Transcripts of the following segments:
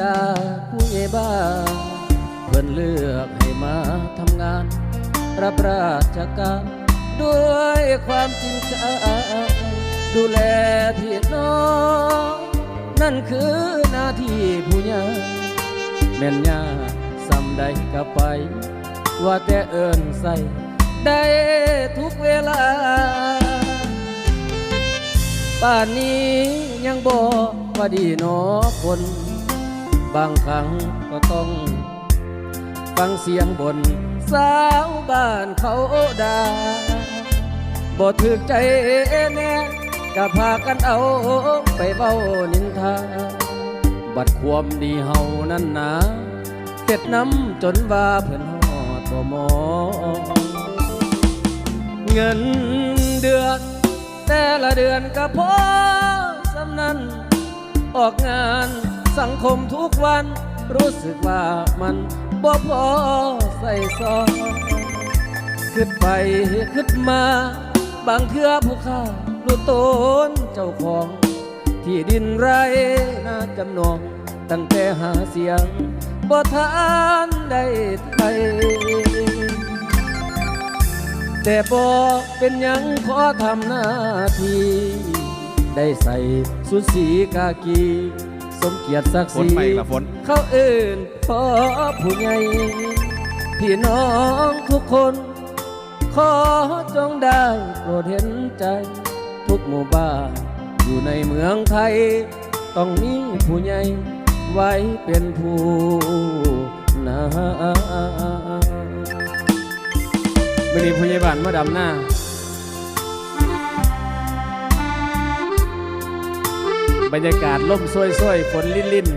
จากผู้ใหญ่บ้านเพื่อนเลือกให้มาทำงาน รับราชการด้วยความจริงใจดูแลพี่น้อง นั่นคือหน้าที่ผู้ใหญ่แม่นยาสำใดก็ไป ว่าแต่เอินใส่ ได้ทุกเวลาป่านนี้ยังบอกว่าดีหนอคน บางครั้งก็ต้อง ฟังเสียงบนสาวบ้านเขาด่าบ่ถึกใจแน่ก็พากันเอาไปเบ้านินทา บัดความดีเฮานั่นนะเฮ็ดน้ำจนว่าเพิ่นฮอดบ่มองเงินเดือนแต่ละเดือนก็พอสำนั้นออกงาน สังคมทุกวัน รู้สึกว่ามันบ่พอใส่ซองขึ้นไปขึ้นมา บางเทื่อผู้ข้ารู้ตนเจ้าของ ที่ดินไรน่าจำนอง ตั้งแต่หาเสียงบ่ทานได้ไทยแต่บอเป็นยังขอทำหน้าที่ ได้ใส่สุดสีกากี สมเกียรติศักดิ์ฝศนรีไปอีกละฝน เขาเอื่นพ่อผู้ใหญ่พี่น้องทุกคน ขอจงได้โปรดเห็นใจ ทุกหมู่บ้านอยู่ในเมืองไทย ต้องมีผู้ใหญ่ไว้เป็นผู้นำ ไม่มีผู้ใหญ่บ้านมาดำหน้า บรรยากาศล่มซ้วยๆฝนลิ่นลิน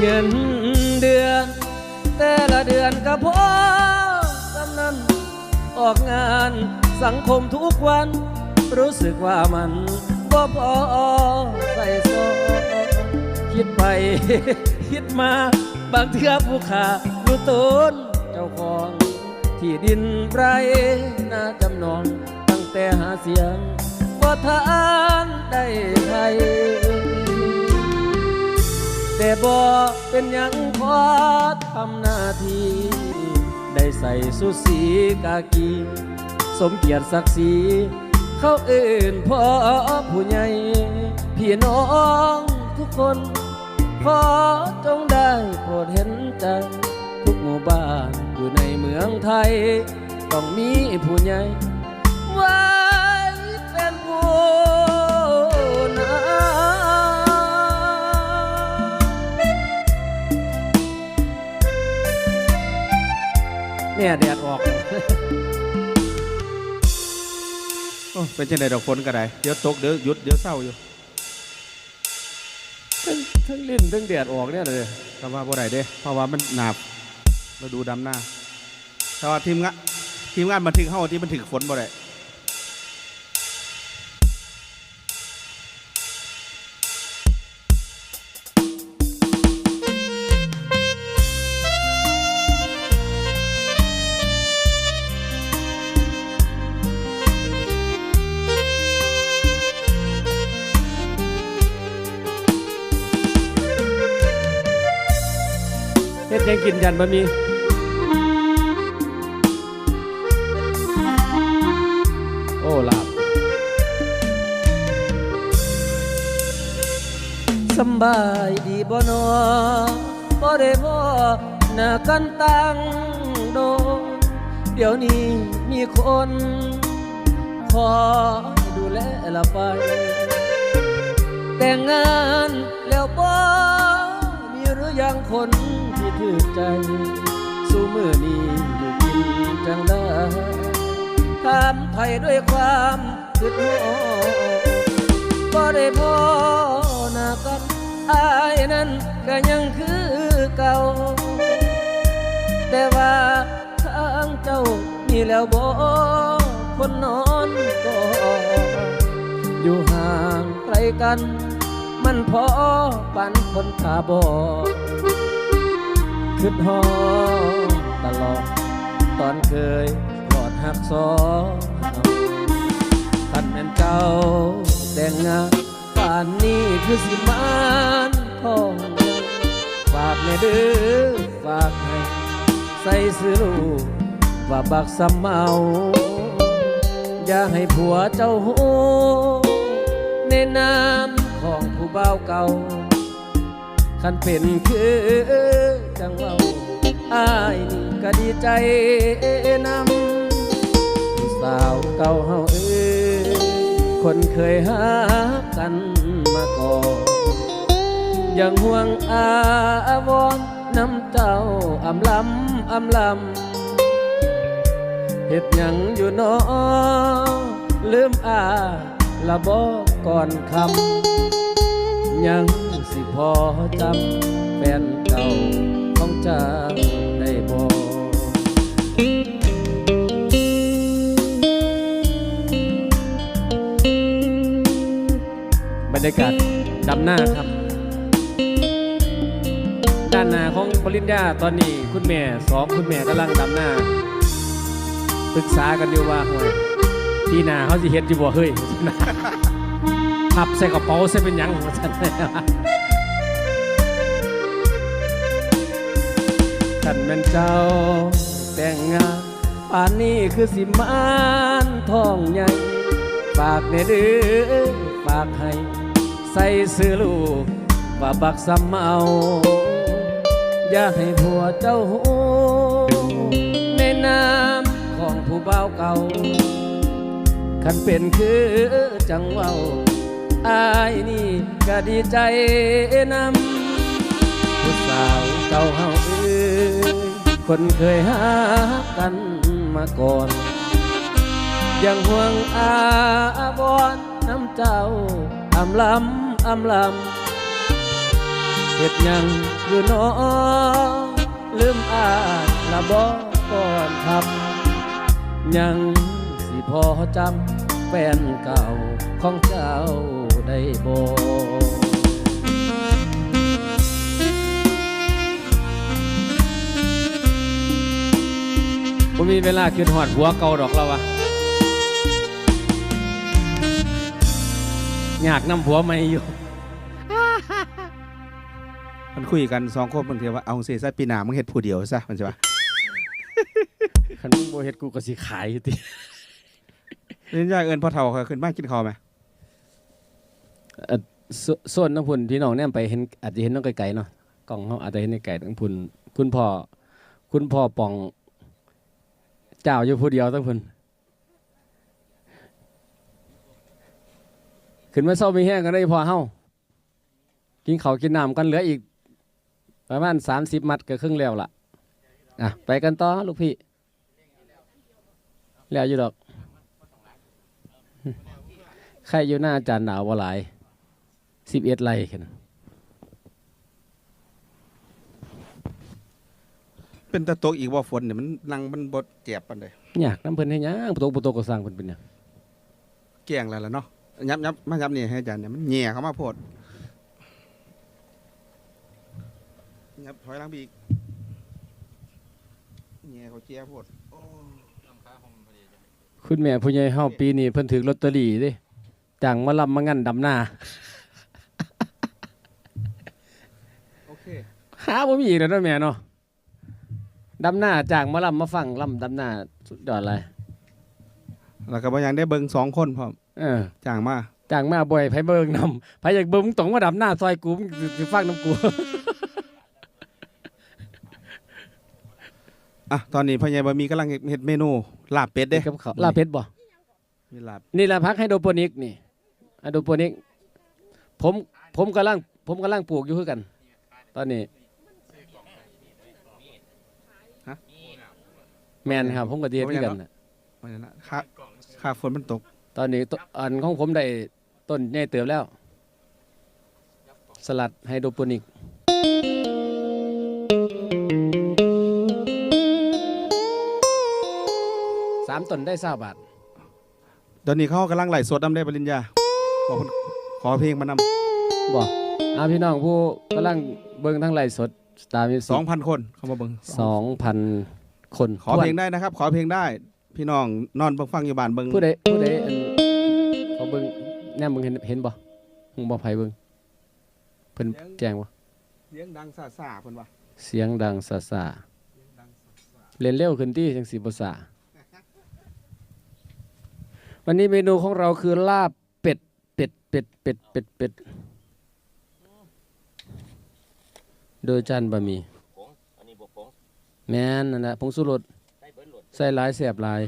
เงินเดือน แต่ละเดือนก็พอสำนันออกงานสังคมทุกวัน รู้สึกว่ามัน บ่พอใส่ซอคิดไป คิดมา บางเทื่อผู้ขารู้ตนเจ้าของ ที่ดินไรน่าจำนอง ตั้งแต่หาเสียงว่าทานได้ไทยแต่บ่เป็นยังขอทำหน้าที่ ได้ใส่สุสีกากี สมเกียรติศักดิ์ศรี เขาเอื่นพ่อผู้ใหญ่ พี่น้องทุกคนขอจงได้โปรดเห็นใจทุกหมู่บ้านอยู่ในเมืองไทย ต้องมีผู้ใหญ่ไว้เป็นผู้นำเนี่ยแดดออก เป็นจังไดดอกฝนก็ได้เดี๋ยวตกเดี๋ยวหยุดเดี๋ยวเศร้าอยู่ทั้งทั้งลิ้นทั้งแดดออกเนี่ยเลยคำว่าบ่ได้เด้ เพราะว่ามันหนาบเราดูดำหน้าแต่ว่าทีมงานทีมงานบันทึกเฮาที่บันทึกฝนบ่ได้ กินยันบะมีโอ้ลาบสบายดีบ่นอบ่ได้บ่หน้ากันตั้งโดเดี๋ยวนี้มีคนขอดูแลละไป แต่งงานแล้วบ่มีหรือยังคน ถือใจสู้มือนี้อยู่กินจังได้ถามไทยด้วยความคิดโหก็ได้พอหน้ากันอายนั้นก็ยังคือเก่า แต่ว่าทางเจ้ามีแล้วบ่คนนอนก็อยู่ห่างไกลกันมมันพอปันคนตาบอด คิดฮอตลอด ตอนเคยกอดหักสองคันแม่นเจ้าแต่งงานป่านนี้คือสิมานทองฝากในเด้อฝากให้ ใส่ซื้อลูกว่าบักสำเมาอย่าให้ผัวเจ้าหูในนามของผู้เบาเก่าคันเป็นคือ จังเว่าอายนี่ก็ดีใจนำผู้สาวเก่าเฮาเอ้ยคนเคยหากันมาก่อนยังห่วงอาวรณ์น้ำเจ้าอำลำอำลำเฮ็ดหยังอยู่นอลืมอาละบอกก่อนคำยังสิพอจำแฟนเก่า ของได้บอกบรรยากาศดำหน้าครับ ด้านหน้าของปริญญาตอนนี้คุณแม่สองคุณแม่กำลังดำหน้าปรึกษากันอยู่ว่าเฮ้ยพี่นาเขาสิเฮ็ดอยู่บ่เฮ้ยพับใส่กระเป๋าใส่เป็นยังว่าซั่น ขันแม่นเจ้า แต่งงานป่านนี้คือสิมานทองใหญ่ฝากในเด้อฝากให้ใส่ซื้อลูกว่าบักสำเมาอย่าให้ผัวเจ้าหูในนามของผู้เบาเก่าคันเป็นคือจังเว้าอายนี่ก็ดีใจนำผู้สาวเก่าเฮาเอ้ คนเคยหากันมาก่อน ยังห่วงอาวรณ์น้ำเจ้าอำลำอำลำเฮ็ดหยังอยู่หนอลืมอาละบอกก่อนทำยังสิพอจำแฟนเก่าของเจ้าได้บอก ผมมีเวลาคืนหอดหัวเก่าดอกเราอะอยากนำผัวไม่อยู่ มันคุยกันสองคนบางทีว่าเอาเสียซะปีหน้ามึงเฮ็ดผู้เดียวซะมันใช่ปะคันมึงบ่เฮ็ดกูก็สิขายอยู่ติเล่นยากเอินพ่อเฒ่าเขาขึ้นบ้านกินข้าวไหมเอ่อสส่วนน้ำพุ่นพี่น้องแนมไปเห็นอาจจะเห็นน้องไกลๆเนาะกล้องเฮาอาจจะเห็นไกลๆทั้งพุ่นคุณพ่อคุณพ่อปอง เจ้าอยู่ผู้เดียวทั้งพุ่นขึ้นมาเศร้ามีแห้งกันได้พอเฮากินเขากินน้ำกันเหลืออีก ประมาณ30มัดก็ครึ่งแล้วล่ะอะไปกันต่อลูกพี่ แล้วอยู่ดอกใครอยู่หน้าอาจารย์หนาวบ่หลายสิบเอ็ดไร่แค่นั้ เป็นตะตกอีกว่าฝนเนี่ยมันนังมันบดเจ็บปันเลยอยากน้ำเพิ่นให้หยังประตูประตูก็สร้างเพิ่นเป็นหยังแกล้งแล้วล่ะเนาะยับยับมายับนี่ให้อาจารย์เนี่ยมันแย่เข้ามาโพดยับถอยหลังไปอีกแย่เขาเจียโพดโอ้คุณแม่ผู้ใหญ่เฮาปีนี้เพิ่นถือลอตเตอรี่เด้จ้างมาลำมางั้นดำหน้า โอเค หาบ่มีอีกแล้วเนาะแม่เนาะ ดำหน้าจ้างมาลำมาฟังลำดำหน้าสุดยอดเลยแล้วก็บ่ยังได้เบิ่งสองคนพร้อมเออจ้างมาจ้างมาบ่อยไผเบิ่งนำไผอยากเบิ่งมึงต้องมาดำหน้าซอยกูมึงสิฟังน้ำกูอะตอนนี้พ่อใหญ่บะมีกำลังเฮ็ดเมนูลาบเป็ดเด้กับเขาวลาบเพชรบ่มีลาบนี่แหละพักไฮโดรโปนิกนี่ไฮโดรโปนิกผมผมกำลังผมกำลังปลูกอยู่คือกัน ตอนนี้ แมนครับผมก็เดียดคือกันน่ะว่าอย่างนั้นค่าค่าฝนมันตก ตอนนี้ตอันของผมได้ต้นใหญ่เติบแล้ว สลัดไฮโดรโปนิกสามต้นได้เศร้าบาท ตอนนี้เขากำลังไล่สดน้ำได้ปริญญาขอเพิ่นขอเพลงมานำบ่อาพี่น้องผู้กำลังเบิ่งทั้งไลฟ์สดสตาร์มิวสสิองพันคน เข้ามาเบิ่งสองพัน คนขอเพลงได้นะครับ ขอเพลงได้ พี่น้องนอนเบิ่งฟังอยู่บ้านเบิ่งผู้ใดผู้ใดอันเขาเบิ่งแนมเบิ่งเห็นเห็นบ่ฮู้บ่ไผเบิ่งเพิ่นแจ้งบ่เสียงดังซ่าๆเพิ่นว่าเสียงดังซาซาเล่นเร็วขึ้นที่จังสิบ่ซาวันนี้เมนูของเราคือลาบเป็ดเป็ดเป็ดเป็ดเป็ดเป็ดโดยจานบะหมี่ ผงอันนี้บวกผง แม่นนั่นแหละผงสุรสใส่เบิร์ดโหลดใส่หลายแสบหลาย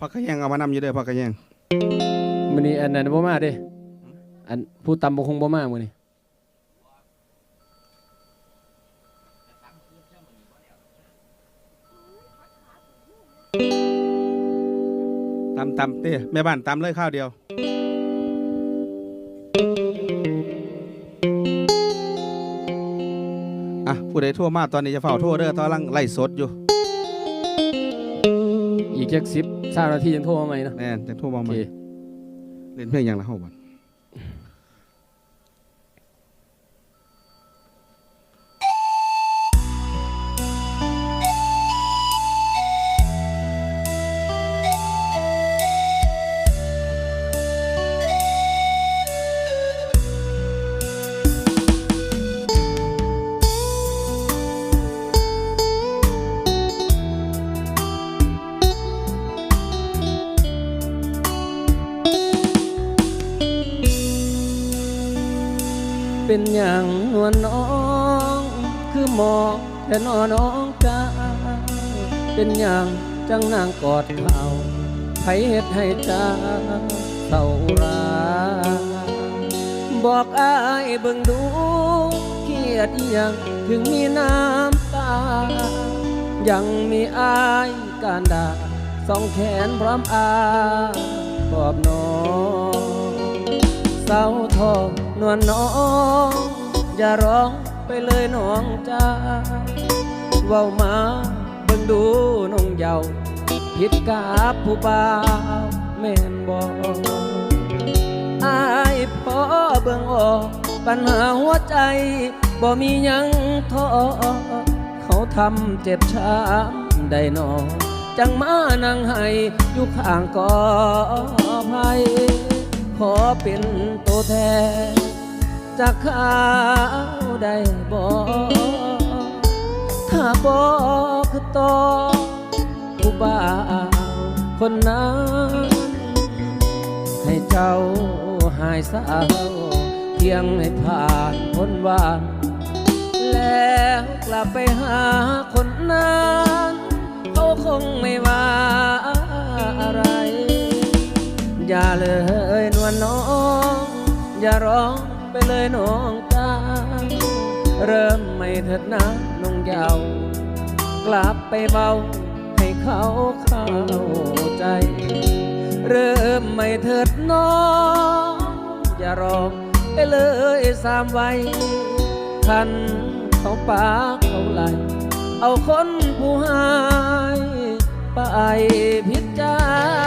ผักกระแยงเอามานำอยู่เด้อผักกระแยงมื้อนี้อันนั้นบ่มาเด้อันผู้ตำบ่คงบ่มามื้อนี้ตำตำเต้แม่บ้านตำเลยข้าวเดียว ผู้ใดโทั่วมาตอนนี้จะเฝ้าโทั่วเด้อตอนกำลังไล่สดอยู่อีกจัก10 20นาทีจังโทรมาใหม่นะแน่นจะโทั่วมาโอใหม่เค เล่นเพลงอย่างละห้าวัน เป็นอย่างนวลน้อง คือหมอกแต่นอน้องกาเป็นอย่างจังนางกอดเขาไผเฮ็ดให้เจ้าเศร้าราบอกอายเบิ่งดูเครียดยังถึงมีน้ำตา ยังมีอายการด่าสองแขนพร้อมอาปอบน้องเศร้าทอง นวลน้อง อย่าร้องไปเลยน้องจ้าเว้ามาเบิ่งดูน้องเยาวผิดกับผู้บ่าวแม่นบอกอายพอเบิ่งออกปัญหาหัวใจบ่มียังท้อเขาทำเจ็บช้ำได้นอจังมานั่งให้อยู่ข้างกอภัย ขอเป็นตัวแทนจากข้าวได้บอกถ้าบอกคือต่อผู้บ่าวคนนั้น ให้เจ้าหายเศร้าเพียงให้ผ่านพ้นวานแล้วกลับไปหาคนนั้นเขาคงไม่ว่าอะไร อย่าเลยนวลน้อง อย่าร้องไปเลยน้องจ้าเริ่มไม่เถิดนะน้องเยาวกลับไปเบาให้เขาเข้าใจ เริ่มไม่เถิดน้อง อย่าร้องไปเลยสามไวัยคันเขาปากเขาไหลเอาคนผู้หายไปพิจาร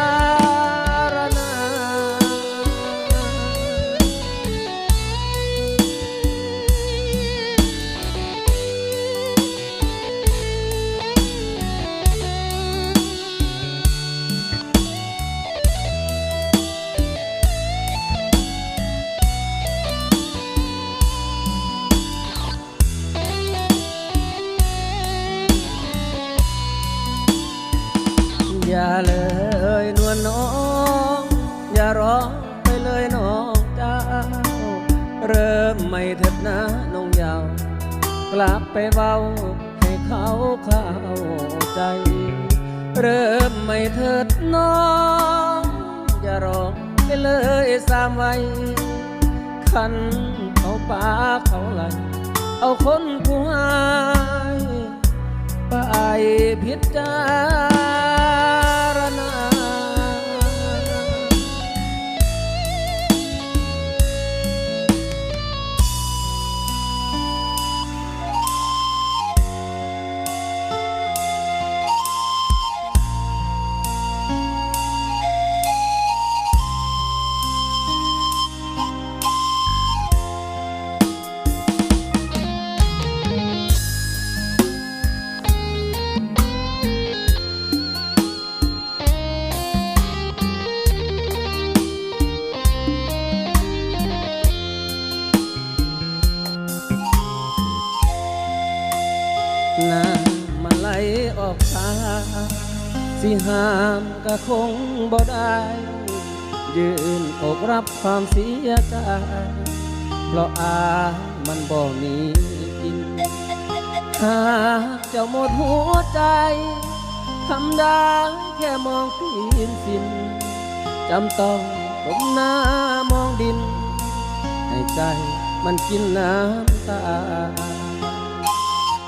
นะน้องยาวกลับไปเบาให้เขาเข้าใจ เริ่มไม่เถิดน้อง อย่าร้องไปเลยสามวัยคันเขาปาเขาไหลเอาคนผู้หายไปพิจาร ก็คงบ่ได้ ยืนอกรับความเสียใจ เพราะอามันบ่มีกิน หากเจ้าหมดหัวใจทำได้แค่มองปีนสินจำต้องก้มหน้ามองดิน ให้ใจมันกินน้ำตา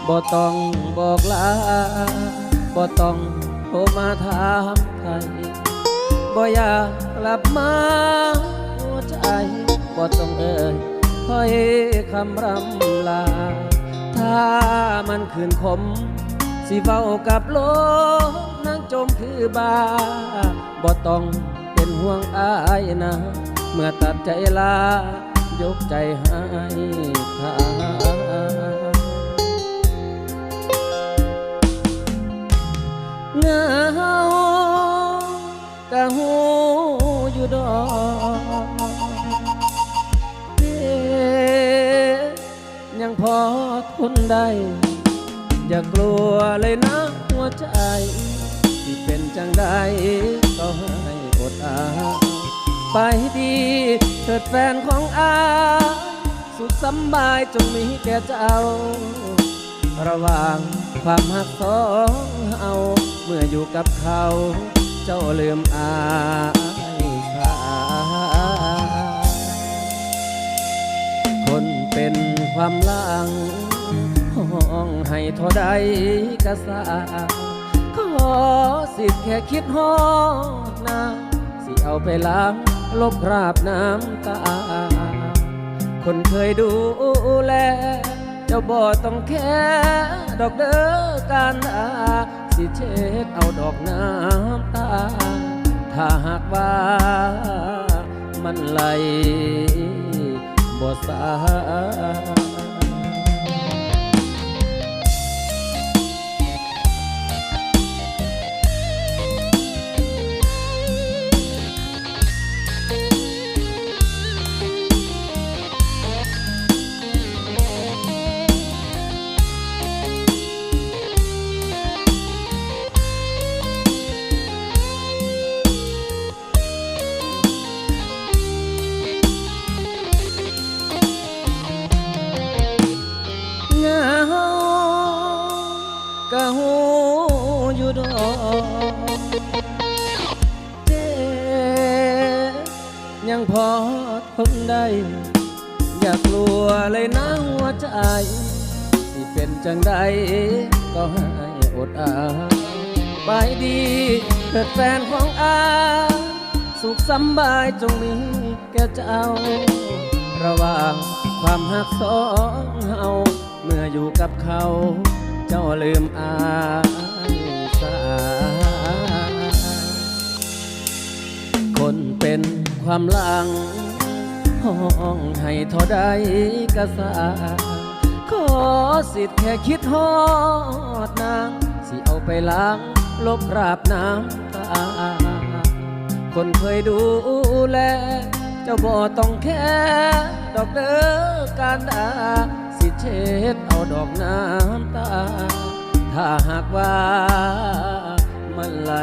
บ่ต้องบอกลาบ่ต้อง โทรมาถามไทยบ่อยากกลับมาหัวใจบ่ต้องเอ่ยถ้อยคำรำลา ถ้ามันคืนคมสิเฝ้ากับโลกนั่งจมคือบาบ่ต้องเป็นห่วงอายนะ เมื่อตัดใจลายกใจให้ทา ได้ อย่ากลัวเลยนะหัวใจ ที่เป็นจังใดก็ให้อดอาไปดีเถิดแฟนของอา สุขสำบายจงมีแก่เจ้า ระหว่างความหักสองเฮาเมื่ออยู่กับเขา เจ้าลืมอายสาคนเป็นความลัง องให้เท่าใดกะสาขอสิทธิ์แค่คิดฮอดน้ำสิเอาไปล้างลบคราบน้ำตา คนเคยดูแลเจ้าบ่ต้องแค่ดอกเด้อการอาสิเช็ดเอาดอกน้ำตา ถ้าหากว่ามันไหลบ่สา ยังพอทนได้ อย่ากลัวเลยนะหัวใจที่เป็นจังใดก็ให้อดอาไปดีเกิดแฟนของอา สุขสำบายจงมีแก่เจ้า ระหว่างความหักสองเฮาเมื่ออยู่กับเขา เจ้าลืมอา ความหลัง ห้องให้เท่าใดกะสาขอสิทธิ์แค่คิดฮอดนาง สิเอาไปล้าง ลบคราบน้ำตา คนเคยดูแล เจ้าบ่ต้องแค่ดอกเด้อการดาสิเช็ดเอาดอกน้ำตา ถ้าหากว่ามันไหล